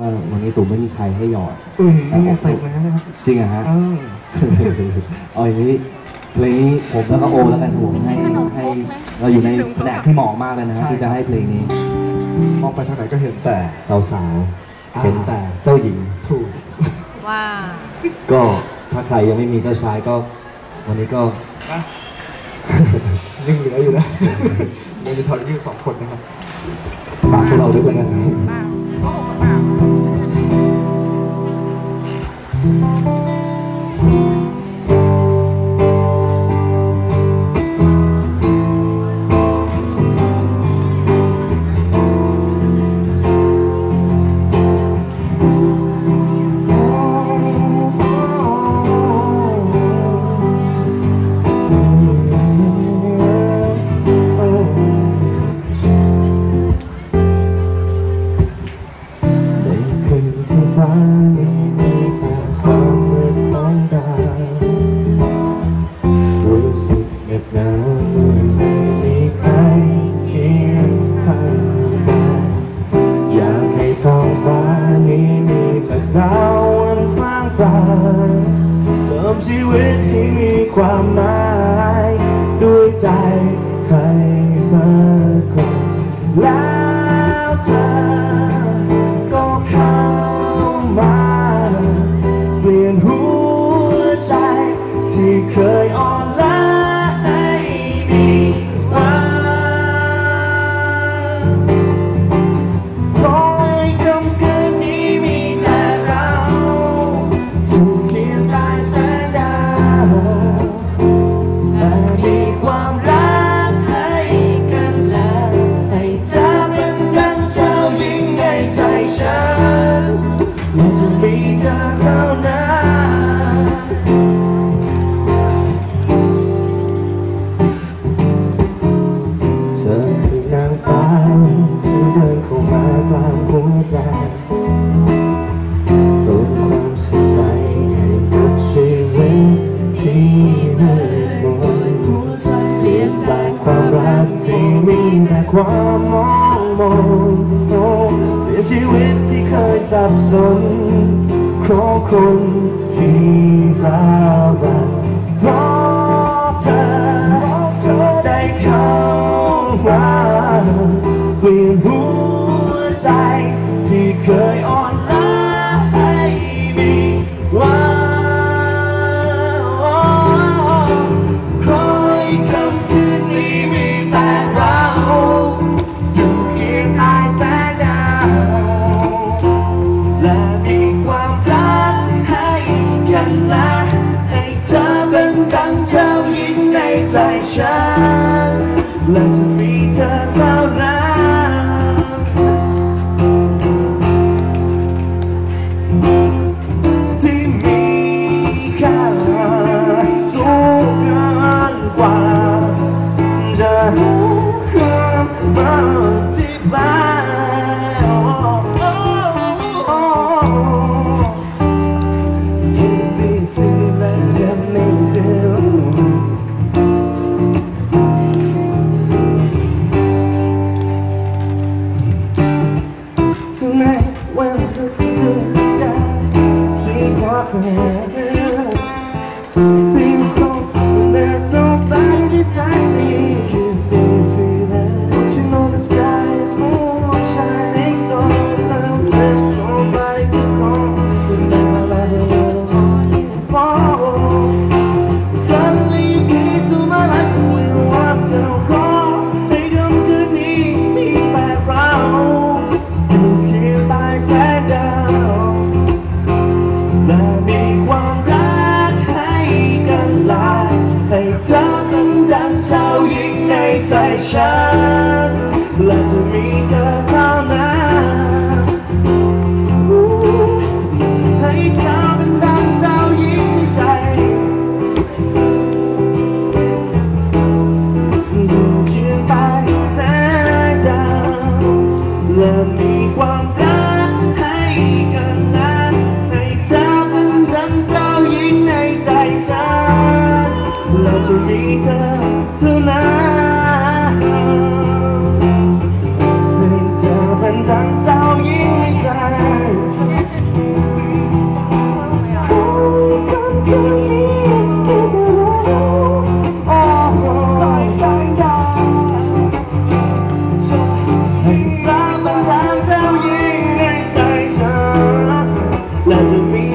ว่าวันนี้ตู่ไม่มีใครให้หยอดอืมเต็มเลยนะครับจริงเหรอะฮะเออเอาอย่างนี้เพลงนี้ผมแล้วก็โอแล้วกันผมให้ให้เราอยู่ในแผนกที่เหมาะมากเลยนะฮะที่จะให้เพลงนี้มองไปทางไหนก็เห็นแต่สาวสาวๆเห็นแต่เจ้าหญิงถูกว้าก็ถ้าใครยังไม่มีเจ้าชายก็ วันนี้ก็ยังเหลืออยู่นะยังมีทอนยืดสองคนนะครับฝากพวกเราด้วยกันบ้าก็หกกระ ชีวิตให้มีความหมาย ด้วยใจใครสัก ความมองมนโอ้เปลี่ยนชีวิตที่เคยสับสนของคนที่ร้ารานเพราะเธอเธอได้เข้ามาเปลี่ยน ให้ความรักให้กันละให้เธอเป็นดังเจ้าหญิงในใจฉัน 了，迷光 me. to be